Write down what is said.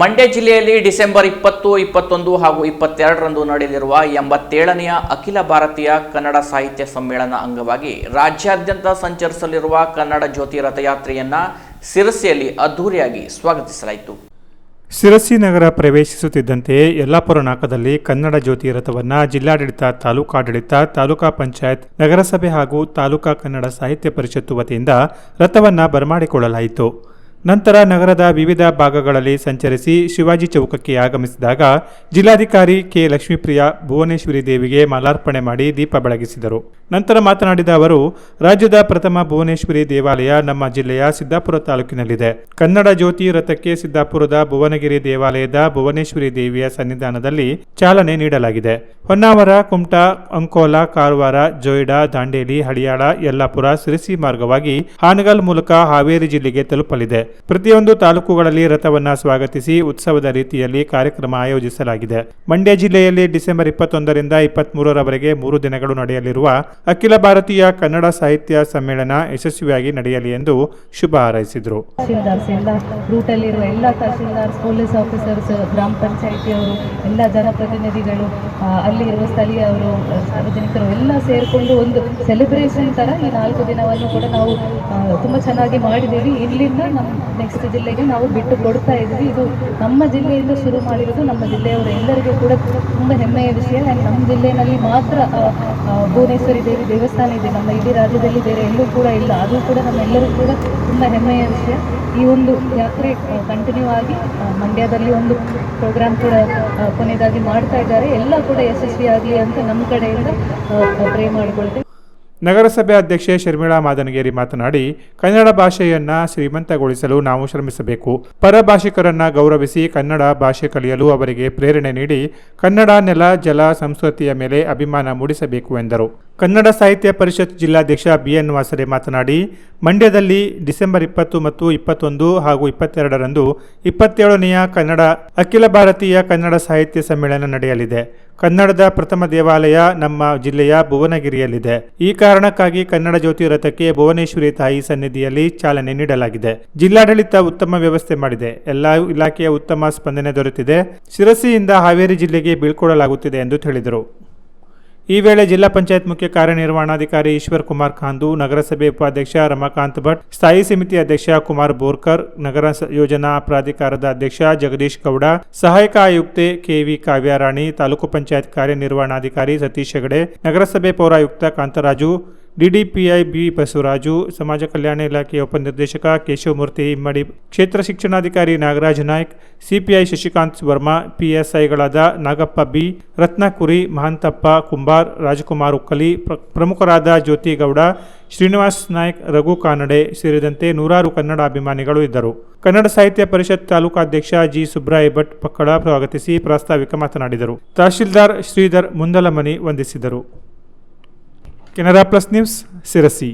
ಮಂಡ್ಯ ಜಿಲ್ಲೆಯಲ್ಲಿ ಡಿಸೆಂಬರ್ ಇಪ್ಪತ್ತು, ಇಪ್ಪತ್ತೊಂದು ಹಾಗೂ ಇಪ್ಪತ್ತೆರಡರಂದು ನಡೆಯಲಿರುವ ಎಂಬತ್ತೇಳನೆಯ ಅಖಿಲ ಭಾರತೀಯ ಕನ್ನಡ ಸಾಹಿತ್ಯ ಸಮ್ಮೇಳನ ಅಂಗವಾಗಿ ರಾಜ್ಯಾದ್ಯಂತ ಸಂಚರಿಸಲಿರುವ ಕನ್ನಡ ಜ್ಯೋತಿ ರಥಯಾತ್ರೆಯನ್ನ ಸಿರಸಿಯಲ್ಲಿ ಅದ್ದೂರಿಯಾಗಿ ಸ್ವಾಗತಿಸಲಾಯಿತು. ಶಿರಸಿ ನಗರ ಪ್ರವೇಶಿಸುತ್ತಿದ್ದಂತೆ ಯಲ್ಲಾಪುರ ನಾಕದಲ್ಲಿ ಕನ್ನಡ ಜ್ಯೋತಿ ರಥವನ್ನು ಜಿಲ್ಲಾಡಳಿತ ತಾಲೂಕಾಡಳಿತ ತಾಲೂಕಾ ಪಂಚಾಯತ್, ನಗರಸಭೆ ಹಾಗೂ ತಾಲೂಕಾ ಕನ್ನಡ ಸಾಹಿತ್ಯ ಪರಿಷತ್ತು ವತಿಯಿಂದ ರಥವನ್ನು ಬರಮಾಡಿಕೊಳ್ಳಲಾಯಿತು. ನಂತರ ನಗರದ ವಿವಿಧ ಭಾಗಗಳಲ್ಲಿ ಸಂಚರಿಸಿ ಶಿವಾಜಿ ಚೌಕಕ್ಕೆ ಆಗಮಿಸಿದಾಗ ಜಿಲ್ಲಾಧಿಕಾರಿ ಕೆ ಲಕ್ಷ್ಮೀಪ್ರಿಯ ಭುವನೇಶ್ವರಿ ದೇವಿಗೆ ಮಾಲಾರ್ಪಣೆ ಮಾಡಿ ದೀಪ ಬೆಳಗಿಸಿದರು. ನಂತರ ಮಾತನಾಡಿದ ಅವರು, ರಾಜ್ಯದ ಪ್ರಥಮ ಭುವನೇಶ್ವರಿ ದೇವಾಲಯ ನಮ್ಮ ಜಿಲ್ಲೆಯ ಸಿದ್ದಾಪುರ ತಾಲೂಕಿನಲ್ಲಿದೆ. ಕನ್ನಡ ಜ್ಯೋತಿ ರಥಕ್ಕೆ ಸಿದ್ದಾಪುರದ ಭುವನಗಿರಿ ದೇವಾಲಯದ ಭುವನೇಶ್ವರಿ ದೇವಿಯ ಸನ್ನಿಧಾನದಲ್ಲಿ ಚಾಲನೆ ನೀಡಲಾಗಿದೆ. ಹೊನ್ನಾವರ, ಕುಮಟಾ, ಅಂಕೋಲ, ಕಾರವಾರ, ಜೊಯ್ಡಾ, ದಾಂಡೇಲಿ, ಹಳಿಯಾಳ, ಯಲ್ಲಾಪುರ, ಸಿರಿಸಿ ಮಾರ್ಗವಾಗಿ ಹಾನಗಲ್ ಮೂಲಕ ಹಾವೇರಿ ಜಿಲ್ಲೆಗೆ ತಲುಪಲಿದೆ. ಪ್ರತಿಯೊಂದು ತಾಲೂಕುಗಳಲ್ಲಿ ರಥವನ್ನು ಸ್ವಾಗತಿಸಿ ಉತ್ಸವದ ರೀತಿಯಲ್ಲಿ ಕಾರ್ಯಕ್ರಮ ಆಯೋಜಿಸಲಾಗಿದೆ. ಮಂಡ್ಯ ಜಿಲ್ಲೆಯಲ್ಲಿ ಡಿಸೆಂಬರ್ ಇಪ್ಪತ್ತೊಂದರಿಂದ ಇಪ್ಪತ್ಮೂರರವರೆಗೆ ಮೂರು ದಿನಗಳು ನಡೆಯಲಿರುವ ಅಖಿಲ ಭಾರತೀಯ ಕನ್ನಡ ಸಾಹಿತ್ಯ ಸಮ್ಮೇಳನ ಯಶಸ್ವಿಯಾಗಿ ನಡೆಯಲಿ ಎಂದು ಶುಭ ಹಾರೈಸಿದರು. ರೂಟಲ್ಲಿರುವ ಪೊಲೀಸ್ ಆಫೀಸರ್ಸ್, ಗ್ರಾಮ ಪಂಚಾಯಿತಿಯವರು, ಎಲ್ಲ ಜನಪ್ರತಿನಿಧಿಗಳು ಅಲ್ಲಿರುವ ಅಲ್ಲಿ ಸ್ಥಳೀಯವರು ಸಾರ್ವಜನಿಕರು ಎಲ್ಲ ಸೇರಿಕೊಂಡು ಒಂದು ಸೆಲೆಬ್ರೇಷನ್ ಥರ ಈ ನಾಲ್ಕು ದಿನವನ್ನು ಕೂಡ ನಾವು ತುಂಬ ಚೆನ್ನಾಗಿ ಮಾಡಿದ್ದೀವಿ. ಇಲ್ಲಿಂದ ನಮ್ಮ ನೆಕ್ಸ್ಟ್ ಜಿಲ್ಲೆಗೆ ನಾವು ಬಿಟ್ಟು ಕೊಡ್ತಾ ಇದ್ದೀವಿ. ಇದು ನಮ್ಮ ಜಿಲ್ಲೆಯಿಂದ ಶುರು ಮಾಡಿರೋದು ನಮ್ಮ ಜಿಲ್ಲೆಯವರ ಎಲ್ಲರಿಗೂ ಕೂಡ ತುಂಬ ಹೆಮ್ಮೆಯ ವಿಷಯ. ಆ್ಯಂಡ್ ನಮ್ಮ ಜಿಲ್ಲೆಯಲ್ಲಿ ಮಾತ್ರ ಭುವನೇಶ್ವರಿ ದೇವಿ ದೇವಸ್ಥಾನ ಇದೆ. ನಮ್ಮ ಇಡೀ ರಾಜ್ಯದಲ್ಲಿ ಬೇರೆ ಎಲ್ಲೂ ಕೂಡ ಇಲ್ಲ. ಅದು ಕೂಡ ನಮ್ಮೆಲ್ಲರಿಗೂ ಕೂಡ ತುಂಬ ಹೆಮ್ಮೆಯ ವಿಷಯ. ಈ ಒಂದು ಯಾತ್ರೆ ಕಂಟಿನ್ಯೂ ಆಗಿ ಮಂಡ್ಯದಲ್ಲಿ ಒಂದು ಪ್ರೋಗ್ರಾಮ್ ಕೂಡ ಕೊನೆಯದಾಗಿ ಮಾಡ್ತಾ ಇದ್ದಾರೆ. ಎಲ್ಲ ಕೂಡ ಯಶಸ್ವಿಯಾಗಲಿ ಅಂತ ನಮ್ಮ ಕಡೆಯಿಂದ ಪ್ರೇ ಮಾಡಿಕೊಳ್ತೇವೆ. ನಗರಸಭೆ ಅಧ್ಯಕ್ಷೆ ಶರ್ಮಿಳಾ ಮಾದನಗೇರಿ ಮಾತನಾಡಿ, ಕನ್ನಡ ಭಾಷೆಯನ್ನ ಶ್ರೀಮಂತಗೊಳಿಸಲು ನಾವು ಶ್ರಮಿಸಬೇಕು. ಪರಭಾಷಿಕರನ್ನ ಗೌರವಿಸಿ ಕನ್ನಡ ಭಾಷೆ ಕಲಿಯಲು ಅವರಿಗೆ ಪ್ರೇರಣೆ ನೀಡಿ, ಕನ್ನಡ ನೆಲ, ಜಲ, ಸಂಸ್ಕೃತಿಯ ಮೇಲೆ ಅಭಿಮಾನ ಮೂಡಿಸಬೇಕು ಎಂದರು. ಕನ್ನಡ ಸಾಹಿತ್ಯ ಪರಿಷತ್ ಜಿಲ್ಲಾಧ್ಯಕ್ಷ ಬಿಎನ್ ವಾಸರೆ ಮಾತನಾಡಿ ಮಂಡ್ಯದಲ್ಲಿ ಡಿಸೆಂಬರ್ ಇಪ್ಪತ್ತು ಮತ್ತು ಇಪ್ಪತ್ತೊಂದು ಹಾಗೂ ಇಪ್ಪತ್ತೆರಡರಂದು ಇಪ್ಪತ್ತೇಳನೆಯ ಕನ್ನಡ ಅಖಿಲ ಭಾರತೀಯ ಕನ್ನಡ ಸಾಹಿತ್ಯ ಸಮ್ಮೇಳನ ನಡೆಯಲಿದೆ. ಕನ್ನಡದ ಪ್ರಥಮ ದೇವಾಲಯ ನಮ್ಮ ಜಿಲ್ಲೆಯ ಭುವನಗಿರಿಯಲ್ಲಿದೆ. ಈ ಕಾರಣಕ್ಕಾಗಿ ಕನ್ನಡ ಜ್ಯೋತಿ ರಥಕ್ಕೆ ಭುವನೇಶ್ವರಿ ತಾಯಿ ಸನ್ನಿಧಿಯಲ್ಲಿ ಚಾಲನೆ ನೀಡಲಾಗಿದೆ. ಜಿಲ್ಲಾಡಳಿತ ಉತ್ತಮ ವ್ಯವಸ್ಥೆ ಮಾಡಿದೆ. ಎಲ್ಲಾ ಇಲಾಖೆಯ ಉತ್ತಮ ಸ್ಪಂದನೆ ದೊರೆತಿದೆ. ಶಿರಸಿಯಿಂದ ಹಾವೇರಿ ಜಿಲ್ಲೆಗೆ ಬೀಳ್ಕೊಡಲಾಗುತ್ತಿದೆ ಎಂದು ಹೇಳಿದರು. ಈ ವೇಳೆ ಜಿಲ್ಲಾ ಪಂಚಾಯತ್ ಮುಖ್ಯ ಕಾರ್ಯನಿರ್ವಹಣಾಧಿಕಾರಿ ಈಶ್ವರ್ ಕುಮಾರ್ ಖಾಂದು ನಗರಸಭೆ ಉಪಾಧ್ಯಕ್ಷ ರಮಾಕಾಂತ್ ಭಟ್ ಸ್ಥಾಯಿ ಸಮಿತಿ ಅಧ್ಯಕ್ಷ ಕುಮಾರ್ ಬೋರ್ಕರ್ ನಗರ ಸ- ಯೋಜನಾ ಪ್ರಾಧಿಕಾರದ ಅಧ್ಯಕ್ಷ ಜಗದೀಶ್ ಗೌಡ ಸಹಾಯಕ ಆಯುಕ್ತೆ ಕೆವಿ ಕಾವ್ಯಾರಾಣಿ ತಾಲೂಕು ಪಂಚಾಯತ್ ಕಾರ್ಯನಿರ್ವಹಣಾಧಿಕಾರಿ ಸತೀಶ್ ಹೆಗಡೆ ನಗರಸಭೆ ಪೌರಾಯುಕ್ತ ಕಾಂತರಾಜು ಡಿಡಿಪಿಐ ಬಿ ಬಸವರಾಜು, ಸಮಾಜ ಕಲ್ಯಾಣ ಇಲಾಖೆಯ ಉಪನಿರ್ದೇಶಕ ಕೇಶವಮೂರ್ತಿ ಇಮ್ಮಡಿ ಕ್ಷೇತ್ರ ಶಿಕ್ಷಣಾಧಿಕಾರಿ ನಾಗರಾಜ ನಾಯ್ಕ್, ಸಿಪಿಐ ಶಶಿಕಾಂತ್ ವರ್ಮಾ, ಪಿಎಸ್ಐಗಳಾದ ನಾಗಪ್ಪ ಬಿ, ರತ್ನಕುರಿ, ಮಹಂತಪ್ಪ ಕುಂಬಾರ್, ರಾಜಕುಮಾರ್ ಉಕ್ಕಲಿ, ಪ್ರ- ಪ್ರಮುಖರಾದ ಜ್ಯೋತಿ ಗೌಡ, ಶ್ರೀನಿವಾಸ್ ನಾಯ್ಕ್, ರಘು ಕಾನಡೆ ಸೇರಿದಂತೆ ನೂರಾರು ಕನ್ನಡ ಅಭಿಮಾನಿಗಳು ಇದ್ದರು. ಕನ್ನಡ ಸಾಹಿತ್ಯ ಪರಿಷತ್ ತಾಲೂಕಾಧ್ಯಕ್ಷ ಜಿ ಸುಬ್ರಾಯ ಭಟ್ ಪಕ್ಕಳ ಸ್ವಾಗತಿಸಿ ಪ್ರಾಸ್ತಾವಿಕ ಮಾತನಾಡಿದರು. ತಹಶೀಲ್ದಾರ್ ಶ್ರೀಧರ್ ಮುಂದಲಮನಿ ವಂದಿಸಿದರು. Canara plus news Sirsi